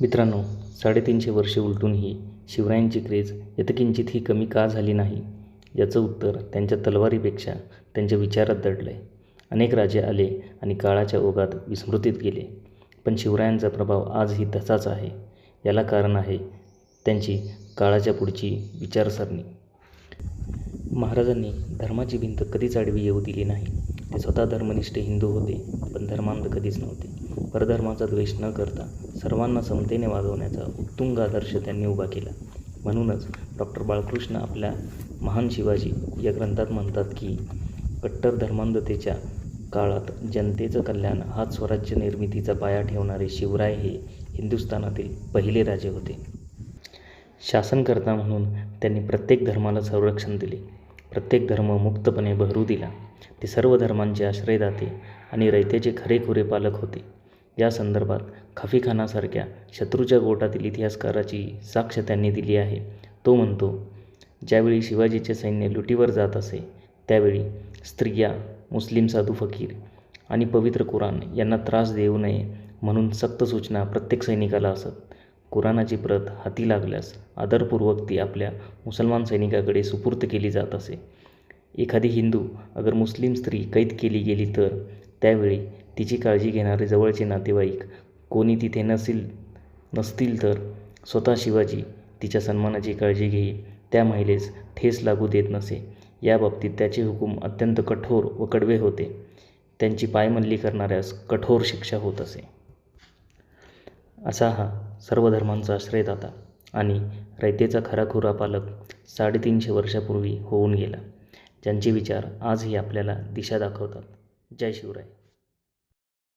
मित्रांनो साडेतीनशे वर्षे उलटूनही शिवरायांची क्रेज यत्किंचितही कमी का झाली नाही? याचं उत्तर त्यांच्या तलवारीपेक्षा त्यांच्या विचारात दडलं आहे अनेक राजे आले आणि काळाच्या ओघात विस्मृतीत गेले. पण शिवरायांचा प्रभाव आजही तसाच आहे. याला कारण आहे त्यांची काळाच्या पुढची विचारसरणी. महाराजांनी धर्माची भिंत कधीच आडवी येऊ दिली नाही. ते स्वतः धर्मनिष्ठ हिंदू होते पण धर्मांध कधीच नव्हते. परधर्माचा द्वेष न करता सर्वांना समतेने वागवण्याचा उत्तुंग आदर्श त्यांनी उभा केला. म्हणूनच डॉक्टर बाळकृष्ण आपल्या महान शिवाजी या ग्रंथात म्हणतात की कट्टर धर्मांधतेच्या काळात जनतेचं कल्याण हाच स्वराज्य निर्मितीचा पाया ठेवणारे शिवराय हे हिंदुस्थानातील पहिले राजे होते. शासनकर्ता म्हणून त्यांनी प्रत्येक धर्माला संरक्षण दिले. प्रत्येक धर्म मुक्तपणे बहरू दिला. ते सर्व धर्मांचे आश्रयदाते आणि रयतेचे खरेखुरे पालक होते. या संदर्भात खफीखानासारख्या शत्रूच्या गोटातील इतिहासकाराची साक्ष त्यांनी दिली आहे. तो म्हणतो ज्यावेळी शिवाजीचे सैन्य लुटीवर जात असे त्यावेळी स्त्रिया मुस्लिम साधू फकीर आणि पवित्र कुराण यांना त्रास देऊ नये म्हणून सक्त सूचना प्रत्येक सैनिकाला असत. कुराणाची प्रत हाती लागल्यास आदरपूर्वक ती आपल्या मुसलमान सैनिकाकडे सुपूर्त केली जात असे. एखादी हिंदू अगर मुस्लिम स्त्री कैद केली गेली तर त्यावेळी तिची काळजी घेणारे जवळचे नातेवाईक कोणी तिथे नसेल नसतील तर स्वतः शिवाजी तिच्या सन्मानाची काळजी घेई त्या महिलेस ठेस लागू देत नसे. याबाबतीत त्याचे हुकूम अत्यंत कठोर व कडवे होते. त्यांची पायमल्ली करणाऱ्यास कठोर शिक्षा होत असे. असा हा सर्व धर्मांचा आश्रयदाता आणि रयतेचा खराखुरा पालक साडेतीनशे वर्षापूर्वी होऊन गेला. ज्यांचे विचार आजही आपल्याला दिशा दाखवतात. जय शिवराय.